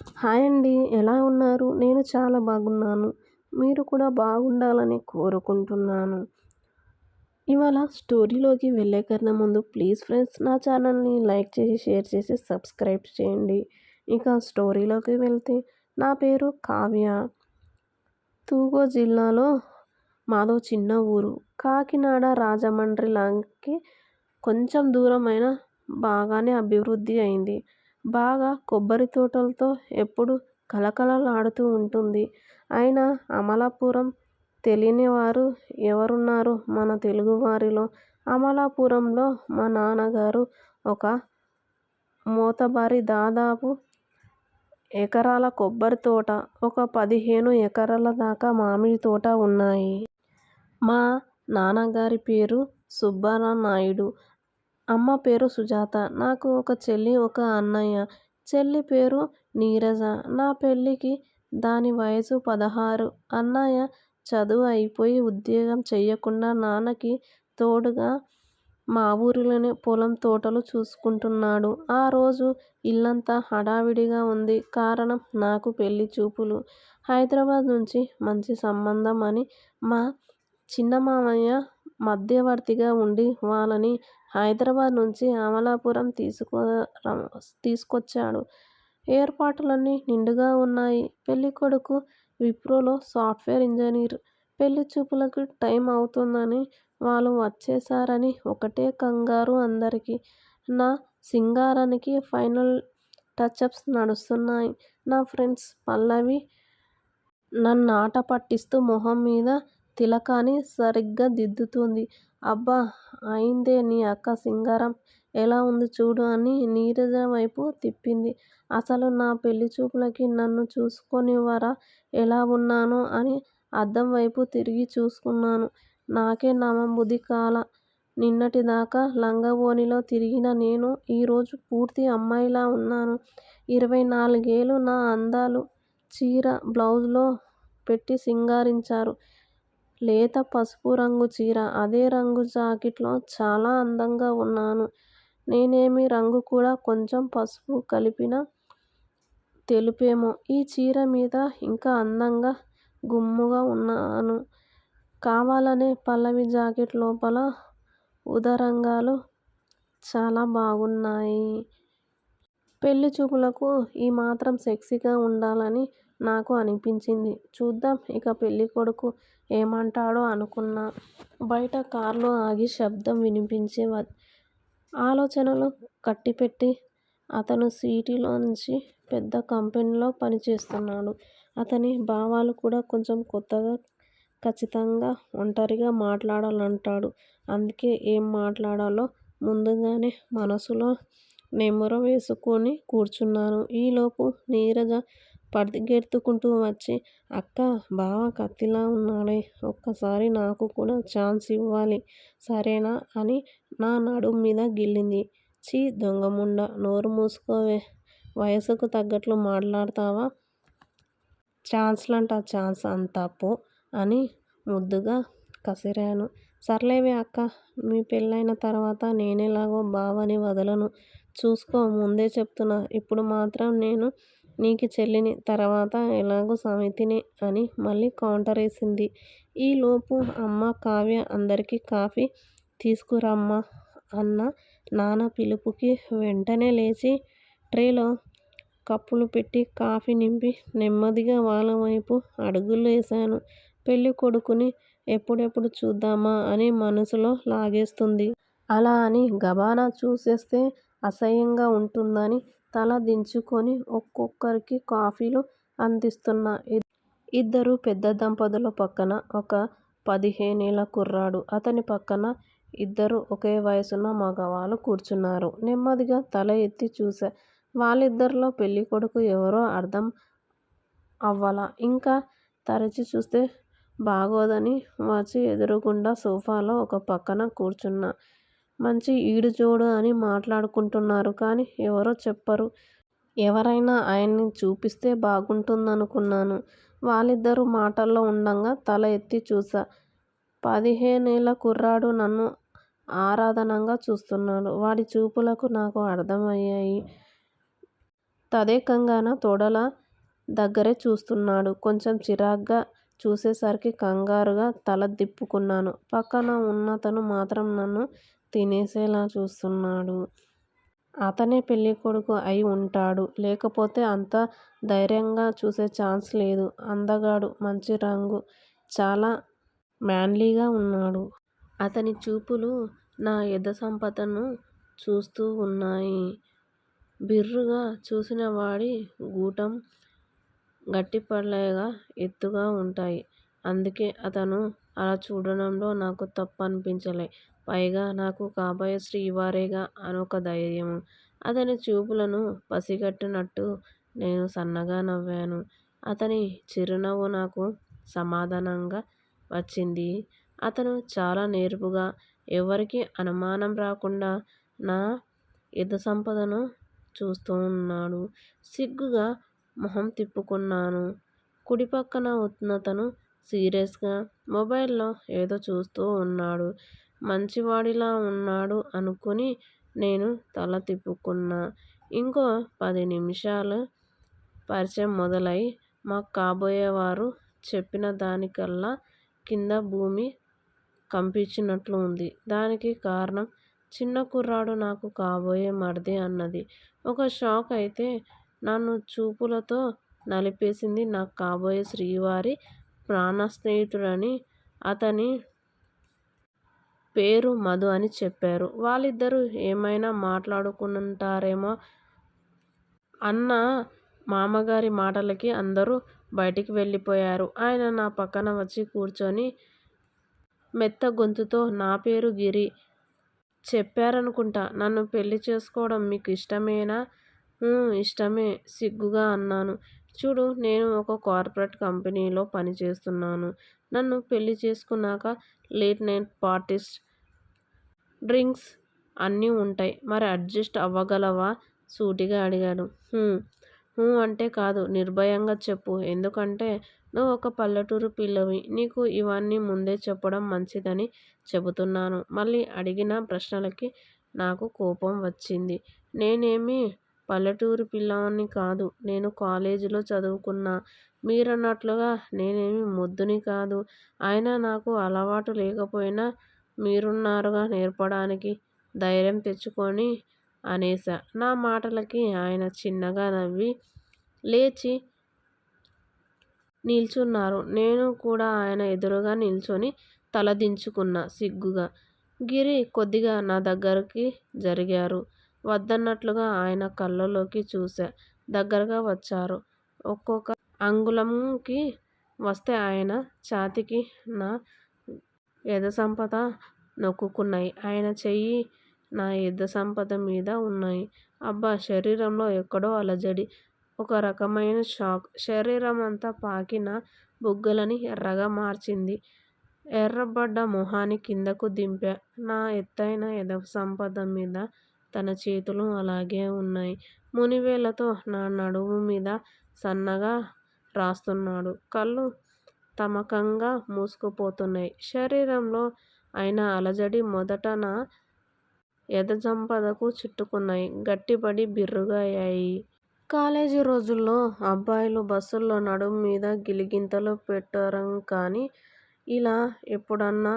Hi అండి ఎలా ఉన్నారు? నేను చాలా బాగున్నాను. మీరు కూడా బాగుండాలని కోరుకుంటున్నాను. ఇవాళ స్టోరీలోకి వెళ్ళే కన్నా ముందు ప్లీజ్ ఫ్రెండ్స్ నా ఛానల్ని లైక్ చేసి షేర్ చేసి సబ్స్క్రైబ్ చేయండి. ఇక స్టోరీలోకి వెళ్తే నా పేరు కావ్య. తూగో జిల్లాలో మాదో చిన్న ఊరు. కాకినాడ రాజమండ్రి లాంటి కొంచెం దూరమైన బాగానే అభివృద్ధి అయింది. బాగా కొబ్బరి తోటలతో ఎప్పుడూ కళకళలాడుతూ ఉంటుంది. అయినా అమలాపురం తెలియని వారు ఎవరున్నారు మన తెలుగువారిలో? అమలాపురంలో మా నాన్నగారు ఒక మోతబరి దాదాపు ఎకరాల కొబ్బరి తోట, ఒక పదిహేను ఎకరాల దాకా మామిడి తోట ఉన్నాయి. మా నాన్నగారి పేరు సుబ్బరానాయుడు. అమ్మ పేరు సుజాత. నాకు ఒక చెల్లి, ఒక అన్నయ్య. చెల్లి పేరు నీరజ. నా పెళ్ళికి దాని వయసు పదహారు. అన్నయ్య చదువు అయిపోయి ఉద్యోగం చెయ్యకుండా నాన్నకి తోడుగా మా ఊరిలోనే పొలం తోటలు చూసుకుంటున్నాడు. ఆ రోజు ఇల్లంతా హడావిడిగా ఉంది. కారణం నాకు పెళ్ళి చూపులు. హైదరాబాద్ నుంచి మంచి సంబంధం అని మా చిన్నమామయ్య మధ్యవర్తిగా ఉండి వాళ్ళని హైదరాబాద్ నుంచి అమలాపురం తీసుకొచ్చాడు. ఏర్పాట్లన్నీ నిండుగా ఉన్నాయి. పెళ్ళికొడుకు విప్రోలో సాఫ్ట్వేర్ ఇంజనీర్. పెళ్ళి చూపులకు టైం అవుతోందని, వాళ్ళు వచ్చేశారని ఒకటే కంగారు అందరికీ. నా సింగారానికి ఫైనల్ టచప్స్ నడుస్తున్నాయి. నా ఫ్రెండ్స్ పల్లవి నన్నాట పట్టిస్తూ మొహం మీద తిలకాన్ని సరిగ్గా దిద్దుతోంది. అబ్బా అయిందే నీ అక్క సింగారం ఎలా ఉంది చూడు అని నీరజ వైపు తిప్పింది. అసలు నా పెళ్ళిచూపులకి నన్ను చూసుకోనివ్వరా ఎలా ఉన్నాను అని అద్దం వైపు తిరిగి చూసుకున్నాను. నాకే నమ్మబుద్ధికాలా. నిన్నటిదాకా లంగవోణిలో తిరిగిన నేను ఈరోజు పూర్తి అమ్మాయిలా ఉన్నాను. ఇరవై నాలుగేళ్ళు నా అందాలు చీర, బ్లౌజులో పెట్టి సింగారించారు. లేత పసుపు రంగు చీర, అదే రంగు జాకెట్లో చాలా అందంగా ఉన్నాను. నేనేమీ రంగు కూడా కొంచెం పసుపు కలిపిన తెలుపేమో ఈ చీర మీద ఇంకా అందంగా గుమ్ముగా ఉన్నాను. కావాలనే పల్లవి జాకెట్ లోపల ఉదరంగాలు చాలా బాగున్నాయి. పెళ్ళిచూపులకు ఈ మాత్రం సెక్సీగా ఉండాలని నాకు అనిపించింది. చూద్దాం ఇక పెళ్ళికొడుకు ఏమంటాడో అనుకున్నా. బయట కార్లు ఆగి శబ్దం వినిపించి ఆలోచనలు కట్టిపెట్టి అతను సిటీలోంచి పెద్ద కంపెనీలో పనిచేస్తున్నాడు. అతని భావాలు కూడా కొంచెం కొత్తగా ఖచ్చితంగా ఒంటరిగా మాట్లాడాలంటాడు. అందుకే ఏం మాట్లాడాలో ముందుగానే మనసులో నెమరు వేసుకుని కూర్చున్నాను. ఈలోపు నీరజ పరుగెత్తుకుంటూ వచ్చి అక్కా బావ కత్తిలా ఉన్నాడే ఒక్కసారి నాకు కూడా ఛాన్స్ ఇవ్వాలి సరేనా అని నా నడుం మీద గిల్లింది. ఛీ దొంగముండా నోరు మూసుకోవే వయసుకు తగ్గట్లు మాట్లాడతావా ఛాన్స్లంట ఛాన్స్ అంతా పో అని ముద్దుగా కసిరాను. సర్లేవే అక్కా మీ పెళ్ళైన తర్వాత నేనేలాగో బావని వదలను. చూసుకో ముందే చెప్తున్నా. ఇప్పుడు మాత్రం నేను నీకు చెల్లిని. తర్వాత ఎలాగూ సమితిని అని మళ్ళీ కౌంటరేసింది. ఈలోపు అమ్మ కావ్య అందరికీ కాఫీ తీసుకురమ్మా అన్న నాన్న పిలుపుకి వెంటనే లేచి ట్రేలో కప్పులు పెట్టి కాఫీ నింపి నెమ్మదిగా వాళ్ళవైపు అడుగులేశాను. పెళ్ళికొడుకుని ఎప్పుడెప్పుడు చూద్దామా అని మనసులో లాగేస్తుంది. అలా అని గబానా చూసేస్తే అసహ్యంగా ఉంటుందని తలదించుకొని ఒక్కొక్కరికి కాఫీలు అందిస్తున్నా. ఇద్దరు పెద్ద దంపతుల పక్కన ఒక పదిహేనేళ్ళ కుర్రాడు, అతని పక్కన ఇద్దరు ఒకే వయసున్న మగవాళ్ళు కూర్చున్నారు. నెమ్మదిగా తల ఎత్తి చూశా. వాళ్ళిద్దరిలో పెళ్ళికొడుకు ఎవరో అర్థం అవ్వలా. ఇంకా తరచి చూస్తే బాగోదని వచ్చి ఎదురుగుండా సోఫాలో ఒక పక్కన కూర్చున్నా. మంచి ఈడుజోడు అని మాట్లాడుకుంటున్నారు కానీ ఎవరో చెప్పరు. ఎవరైనా ఆయన్ని చూపిస్తే బాగుంటుందనుకున్నాను. వాళ్ళిద్దరూ మాటల్లో ఉండంగా తల ఎత్తి చూశా. పదిహేనేళ్ళ కుర్రాడు నన్ను ఆరాధనగా చూస్తున్నాడు. వాడి చూపులకు నాకు అర్థమయ్యాయి తదేకంగాన తొడల దగ్గరే చూస్తున్నాడు. కొంచెం చిరాగ్గా చూసేసరికి కంగారుగా తల దిప్పుకున్నాను. పక్కన ఉన్నతను మాత్రం నన్ను తినేసేలా చూస్తున్నాడు. అతనే పెళ్ళికొడుకు అయి ఉంటాడు లేకపోతే అంత ధైర్యంగా చూసే ఛాన్స్ లేదు. అందగాడు. మంచి రంగు. చాలా మాన్లీగా ఉన్నాడు అతని చూపులు నా ఎదసంపదను చూస్తూ ఉన్నాయి బిర్రుగా చూసినవాడి గూటం గట్టిపడలేగా ఎత్తుగా ఉంటాయి అందుకే అతను అలా చూడడంలో నాకు తప్పు అనిపించలే పైగా నాకు కాబోయే శ్రీవారేగా అనొక ధైర్యము అతని చూపులను పసిగట్టినట్టు నేను సన్నగా నవ్వాను. అతని చిరునవ్వు నాకు సమాధానంగా వచ్చింది. అతను చాలా నేర్పుగా, ఎవరికీ అనుమానం రాకుండా నా యథాసంపదను చూస్తూ ఉన్నాడు. సిగ్గుగా మొహం తిప్పుకున్నాను. కుడిపక్కన ఉన్నతను సీరియస్గా మొబైల్లో ఏదో చూస్తూ ఉన్నాడు మంచివాడిలా ఉన్నాడు అనుకుని నేను తల తిప్పుకున్నా. ఇంకో పది నిమిషాలు పరిచయం మొదలై మా కాబోయేవారు చెప్పిన దానికల్లా కింద భూమి కంపించినట్లు ఉంది దానికి కారణం చిన్న కుర్రాడు నాకు కాబోయే మరిది అన్నది ఒక షాక్ అయితే నన్ను చూపులతో నలిపేసింది నా కాబోయే శ్రీవారి ప్రాణ స్నేహితుడని అతని పేరు మధు అని చెప్పారు. వాళ్ళిద్దరూ ఏమైనా మాట్లాడుకుంటారేమో అన్న మామగారి మాటలకి అందరూ బయటికి వెళ్ళిపోయారు. ఆయన నా పక్కన వచ్చి కూర్చొని మెత్త గొంతుతో నా పేరు గిరి చెప్పారనుకుంటా. నన్ను పెళ్ళి చేసుకోవడం మీకు ఇష్టమేనా? ఇష్టమే సిగ్గుగా అన్నాను. చూడు నేను ఒక కార్పొరేట్ కంపెనీలో పనిచేస్తున్నాను. నన్ను పెళ్ళి చేసుకున్నాక లేట్ నైట్ పార్టీస్, డ్రింక్స్ అన్నీ ఉంటాయి మరి అడ్జస్ట్ అవ్వగలవా? సూటిగా అడిగాడు. అంటే కాదు నిర్భయంగా చెప్పు. ఎందుకంటే నువ్వు ఒక పల్లెటూరు పిల్లవి. నీకు ఇవన్నీ ముందే చెప్పడం మంచిదని చెబుతున్నాను. మళ్ళీ అడిగిన ప్రశ్నలకి నాకు కోపం వచ్చింది. నేనేమి పల్లెటూరి పిల్లవాడిని కాదు. నేను కాలేజీలో చదువుకున్నా. మీరన్నట్లుగా నేనేమి మొద్దుని కాదు. అయినా నాకు అలవాటు లేకపోయినా మీరున్నారుగా నేర్పడానికి ధైర్యం తెచ్చుకొని అనేశా. నా మాటలకి ఆయన చిన్నగా నవ్వి లేచి నిల్చున్నారు. నేను కూడా ఆయన ఎదురుగా నిల్చొని తలదించుకున్నా సిగ్గుగా. గిరి కొద్దిగా నా దగ్గరికి జరిగారు. వద్దన్నట్లుగా ఆయన కళ్ళలోకి చూశా. దగ్గరగా వచ్చారు. ఒక్కొక్క అంగుళంకి వస్తే ఆయన ఛాతీకి నా ఎదసంపద నొక్కుకున్నాయి. ఆయన చెయ్యి నా ఎదసంపద మీద వున్నాయి. అబ్బా శరీరంలో ఎక్కడో అలజడి. ఒక రకమైన షాక్. శరీరమంతా పాకి నా బుగ్గలని ఎర్రగా మార్చింది. ఎర్రబడ్డ మొహాన్ని కిందకు దింపా. నా ఎత్తయిన ఎదసంపద మీద తన చేతులు అలాగే ఉన్నాయి మునివేళ్ళతో నా నడుము మీద సన్నగా రాస్తున్నాడు. కళ్ళు తమకంగా మూసుకుపోతున్నాయి. శరీరంలో ఆయన అలజడి మొదట నా ఎదజంపదకు చుట్టుకున్నాయి. గట్టిపడి బిర్రుగా అయ్యాయి. కాలేజీ రోజుల్లో అబ్బాయిలు బస్సుల్లో నడుం మీద గిలిగింతలు పెట్టరుకాని ఇలా ఎప్పుడన్నా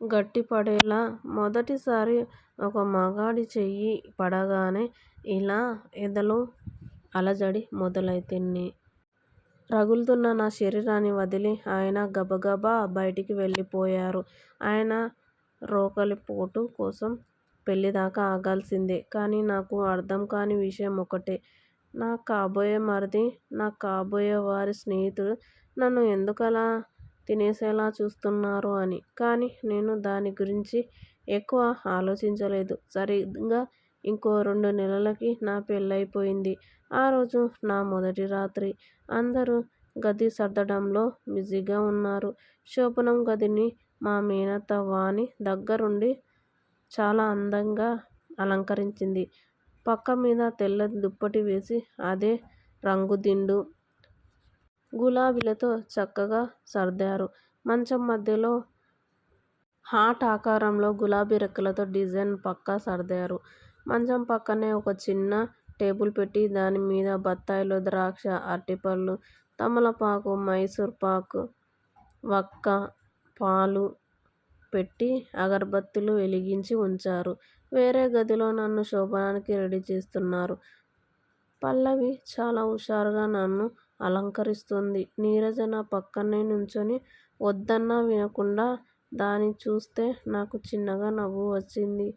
గట్టిపడేలా మొదటిసారి ఒక మగాడి చెయ్యి పడగానే ఇలా ఎదలో అలజడి మొదలైతేన్ని రగులుతున్న నా శరీరాన్ని వదిలి ఆయన గబగబా బయటికి వెళ్ళిపోయారు. ఆయన రోకలిపోటు కోసం పెళ్ళిదాకా ఆగాల్సిందే. కానీ నాకు అర్ధంకాని విషయం ఒకటే నా కాబోయే మరిది, నా కాబోయేవారి స్నేహితుడు నన్ను ఎందుకలా తినేసేలా చూస్తున్నారు అని. కానీ నేను దాని గురించి ఎక్కువ ఆలోచించలేదు. సరిగ్గా ఇంకో రెండు నెలలకి నా పెళ్ళైపోయింది ఆ రోజు నా మొదటి రాత్రి. అందరూ గది సర్దడంలో బిజీగా ఉన్నారు శోభనం గదిని మా మేనత్త వాణి దగ్గరుండి చాలా అందంగా అలంకరించింది. పక్క మీద తెల్ల దుప్పటి వేసి అదే రంగుదిండు గులాబీలతో చక్కగా సర్దారు. మంచం మధ్యలో హార్ట్ ఆకారంలో గులాబీ రెక్కలతో డిజైన్ పక్కా సర్దారు. మంచం పక్కనే ఒక చిన్న టేబుల్ పెట్టి దాని మీద బత్తాయిలు, ద్రాక్ష, అరటిపళ్ళు, తమలపాకు, మైసూర్ పాకు, వక్క, పాలు పెట్టి అగరబత్తులు వెలిగించి ఉంచారు. వేరే గదిలో నన్ను శోభనానికి రెడీ చేస్తున్నారు. పల్లవి చాలా హుషారుగా నన్ను అలంకరిస్తుంది నీరజ నా పక్కనే నుంచుని వద్దన్నా వినకుండా దాన్ని చూస్తే నాకు చిన్నగా నవ్వు వచ్చింది.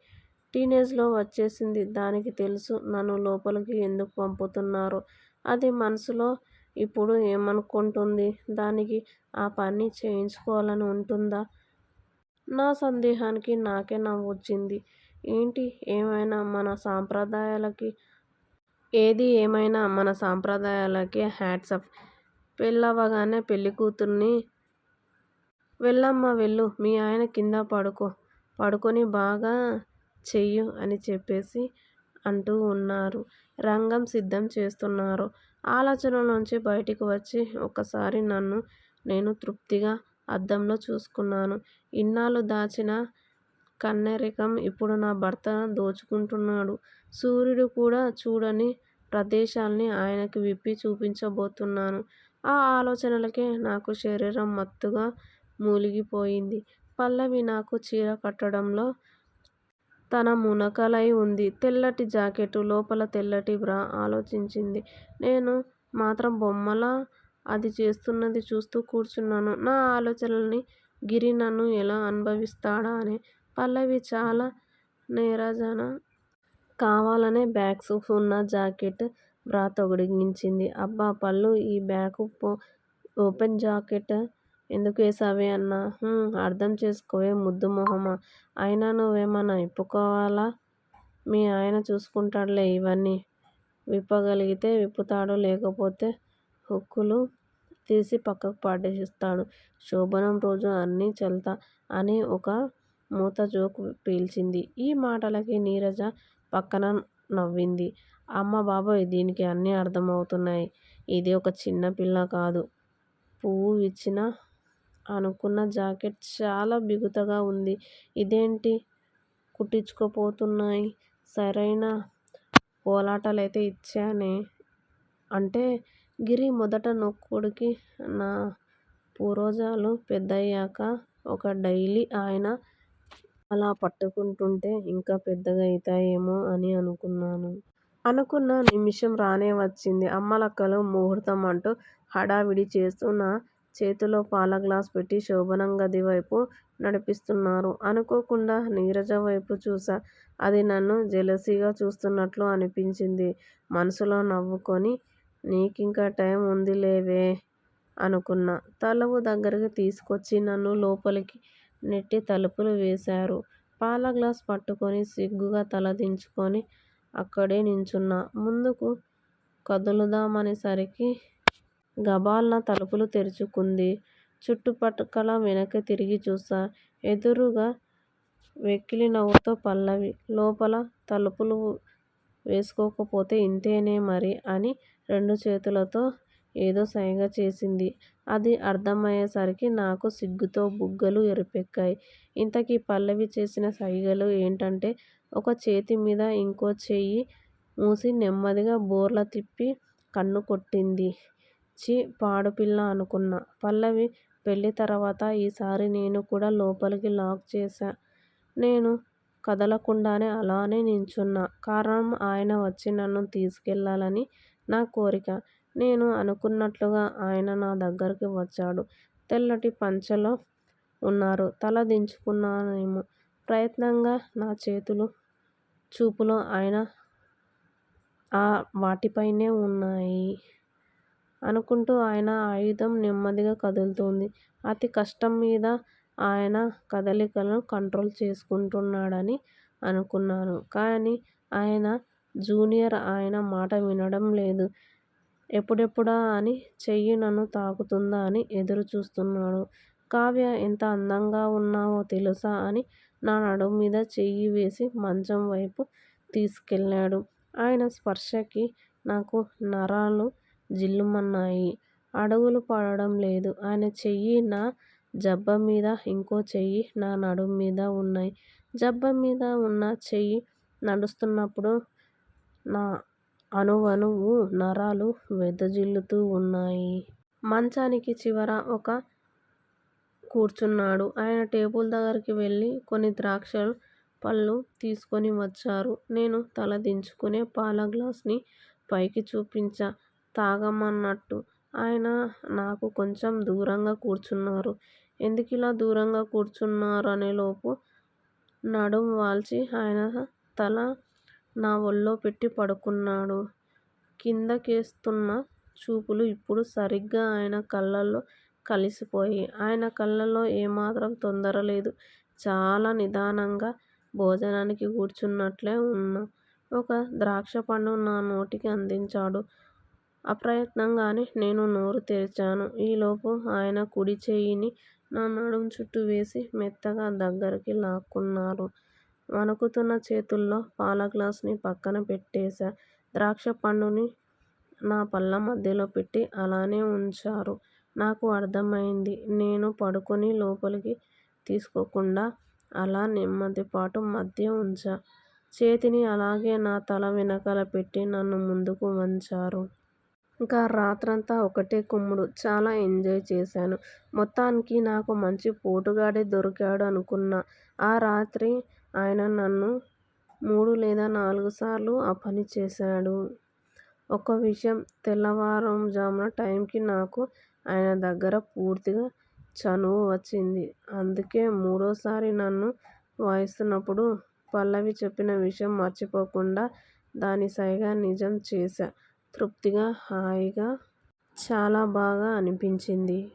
టీనేజ్లో వచ్చేసింది. దానికి తెలుసు నన్ను లోపలికి ఎందుకు పంపుతున్నారో. అది మనసులో ఇప్పుడు ఏమనుకుంటుంది? దానికి ఆ పని చేయించుకోవాలని ఉంటుందా? నా సందేహానికి నాకే నవ్వొచ్చింది. ఏంటి ఏమైనా మన సంప్రదాయాలకి ఏది ఏమైనా మన సంప్రదాయాలకే హ్యాట్సాఫ్. పెళ్ళవగానే పెళ్ళికూతుర్ని వెళ్ళమ్మా వెళ్ళు. మీ ఆయన కింద పడుకో. పడుకొని బాగా చెయ్యి అని చెప్పేసి అంటూ ఉన్నారు. రంగం సిద్ధం చేస్తున్నారు. ఆలోచనల్లోంచి బయటికి వచ్చి ఒక్కసారి నన్ను నేను తృప్తిగా అద్దంలో చూసుకున్నాను. ఇన్నాళ్ళు దాచిన కన్నెరికం ఇప్పుడు నా భర్త దోచుకుంటున్నాడు. సూర్యుడు కూడా చూడని ప్రదేశాల్ని ఆయనకి విప్పి చూపించబోతున్నాను. ఆ ఆలోచనలకే నాకు శరీరం మత్తుగా మూలిగిపోయింది. పల్లవి నాకు చీర కట్టడంలో తన మునకలై ఉంది. తెల్లటి జాకెట్, లోపల తెల్లటి బ్రా ఆలోచించింది. నేను మాత్రం బొమ్మలా అది చేస్తున్నది చూస్తూ కూర్చున్నాను. నా ఆలోచనల్ని గిరి నన్ను ఎలా అనుభవిస్తాడా అని. పల్లవి చాలా నీరజాన కావాలనే బ్యాగ్స్ ఉన్న జాకెట్, బ్రా తొడిగించింది. అబ్బా పల్లూ ఈ బ్యాగ్ ఓపెన్ జాకెట్ ఎందుకేశావే అన్నా. ఊ అర్థం చేసుకోవే ముద్దు మొహమా. అయినా నువ్వేమన్నా ఇప్పుకోవాలా? మీ ఆయన చూసుకుంటాడులే ఇవన్నీ. విప్పగలిగితే విప్పుతాడు. లేకపోతే హుక్కులు తీసి పక్కకు పడేస్తాడు. శోభనం రోజు అన్నీ చెల్తా అని ఒక మూత జోకు పేల్చింది. ఈ మాటలకి నీరజ పక్కన నవ్వింది. అమ్మ బాబోయ్ దీనికి అన్నీ అర్థమవుతున్నాయి. ఇది ఒక చిన్న పిల్ల కాదు. పువ్వు ఇచ్చిన అనుకున్న జాకెట్ చాలా బిగుతగా ఉంది. ఇదేంటి కుట్టించుకోపోతున్నాయి సరైన కోలాటలైతే ఇచ్చానే అంటే గిరి మొదట నొక్కుడికి నా పూర్వజాలు పెద్దయ్యాక ఒక డైలీ ఆయన అలా పట్టుకుంటుంటే ఇంకా పెద్దగా అవుతాయేమో అని అనుకున్నాను. అనుకున్న నిమిషం రానే వచ్చింది. అమ్మలక్కలు ముహూర్తం అంటూ హడావిడి చేస్తూ నా చేతిలో పాలగ్లాస్ పెట్టి శోభనం గది వైపు నడిపిస్తున్నారు. అనుకోకుండా నీరజ వైపు చూసా అది నన్ను జెలసీగా చూస్తున్నట్లు అనిపించింది. మనసులో నవ్వుకొని నీకింకా టైం ఉంది లేవే అనుకున్నా. తలవు దగ్గరికి తీసుకొచ్చి నన్ను లోపలికి నెట్టి తలుపులు వేశారు. పాల గ్లాస్ పట్టుకుని సిగ్గుగా తలదించుకుని అక్కడే నించున్నా. ముందుకు కదులుదామనేసరికి గభాల్న తలుపులు తెరుచుకుంది. చుట్టుపక్కల వెనక్కి తిరిగి చూశా. ఎదురుగా వెకిలి నవ్వుతో పల్లవి. లోపల తలుపులు వేసుకోకపోతే ఇంతేనే మరి అని రెండు చేతులతో ఏదో సైగ చేసింది. అది అర్థమయ్యేసరికి నాకు సిగ్గుతో బుగ్గలు ఎరుపెక్కాయి. ఇంతకీ పల్లవి చేసిన సైగలు ఏంటంటే ఒక చేతి మీద ఇంకో చెయ్యి మూసి నెమ్మదిగా బోర్లా తిప్పి కన్ను కొట్టింది. ఛీ పాడుపిల్ల అనుకున్నా. పల్లవి పెళ్ళి తర్వాత ఈసారి నేను కూడా లోపలికి లాక్ చేశా. నేను కదలకుండానే అలానే నించున్నా. కారణం ఆయన వచ్చి నన్ను తీసుకెళ్ళాలని నా కోరిక. నేను అనుకున్నట్లుగా ఆయన నా దగ్గరికి వచ్చాడు. తెల్లటి పంచెలో ఉన్నారు. తల దించుకున్నానేమో ప్రయత్నంగా నా చేతులు, చూపులు ఆయన వాటిపైనే ఉన్నాయి. అనుకుంటూ ఆయన ఆయుధం నెమ్మదిగా కదులుతోంది. అతి కష్టం మీద ఆయన కదలికలను కంట్రోల్ చేసుకుంటున్నాడని అనుకున్నాను. కానీ ఆయన జూనియర్ ఆయన మాట వినడం లేదు. ఎప్పుడెప్పుడా అని చెయ్యి నన్ను తాకుతుందా అని ఎదురు చూస్తున్నాడు. కావ్య ఎంత అందంగా ఉన్నావో తెలుసా అని నా నడుము మీద చెయ్యి వేసి మంచం వైపు తీసుకెళ్ళాడు. ఆయన స్పర్శకి నాకు నరాలు జిల్లుమన్నాయి. అడుగులు పడడం లేదు. ఆయన చెయ్యి నా జబ్బ మీద, ఇంకో చెయ్యి నా నడుము మీద ఉన్నాయి. జబ్బ మీద ఉన్న చెయ్యి నడుస్తున్నప్పుడు నా అణువణువు నరాలు వెదజిల్లుతూ ఉన్నాయి. మంచానికి చివర ఒక కూర్చున్నాడు. ఆయన టేబుల్ దగ్గరికి వెళ్ళి కొన్ని ద్రాక్ష పళ్ళు తీసుకొని వచ్చారు. నేను తలదించుకునే పాల గ్లాస్ని పైకి చూపించా తాగమన్నట్టు. ఆయన నాకు కొంచెం దూరంగా కూర్చున్నారు. ఎందుకిలా దూరంగా కూర్చున్నారనేలోపు నడుం వాల్చి ఆయన తల నా ఒళ్ళో పెట్టి పడుకున్నాడు. కిందకేస్తున్న చూపులు ఇప్పుడు సరిగ్గా ఆయన కళ్ళలో కలిసిపోయాయి. ఆయన కళ్ళలో ఏమాత్రం తొందరలేదు. చాలా నిదానంగా భోజనానికి కూర్చున్నట్లే ఉన్నా. ఒక ద్రాక్షపండు నా నోటికి అందించాడు. అప్రయత్నంగానే నేను నోరు తెరిచాను. ఈలోపు ఆయన కుడిచెయ్యిని నా నడుం చుట్టూ వేసి మెత్తగా దగ్గరికి లాక్కున్నారు. వణుకుతున్న చేతుల్లో పాల గ్లాసుని పక్కన పెట్టేశా. ద్రాక్షపండుని నా పళ్ళ మధ్యలో పెట్టి అలానే వుంచారు. నాకు అర్ధమైంది. నేను పడుకుని లోపలికి తీసుకోకుండా అలా నెమ్మదిపాటు మధ్య వుంచా. చేతిని అలాగే నా తల వెనకాల పెట్టి నన్ను ముందుకు వంచారు. ఇక రాత్రంతా ఒకటే కుమ్ముడు. చాలా ఎంజాయ్ చేశాను. మొత్తానికి నాకు మంచి పోటుగాడే దొరికాడు అనుకున్నా. ఆ రాత్రి ఆయన నన్ను మూడు లేదా నాలుగు సార్లు ఆ పని చేశాడు. ఒక విషయం తెల్లవారుఝామున టైంకి నాకు ఆయన దగ్గర పూర్తిగా చనువు వచ్చింది. అందుకే మూడోసారి నన్ను వాయిస్తున్నప్పుడు పల్లవి చెప్పిన విషయం మర్చిపోకుండా దాని సైగ నిజం చేశా తృప్తిగా, హాయిగా. చాలా బాగా అనిపించింది.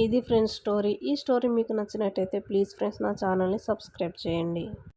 ఇది ఫ్రెండ్స్ స్టోరీ. ఈ స్టోరీ మీకు నచ్చినట్టయితే ప్లీజ్ ఫ్రెండ్స్ నా ఛానల్ని సబ్స్క్రైబ్ చేయండి.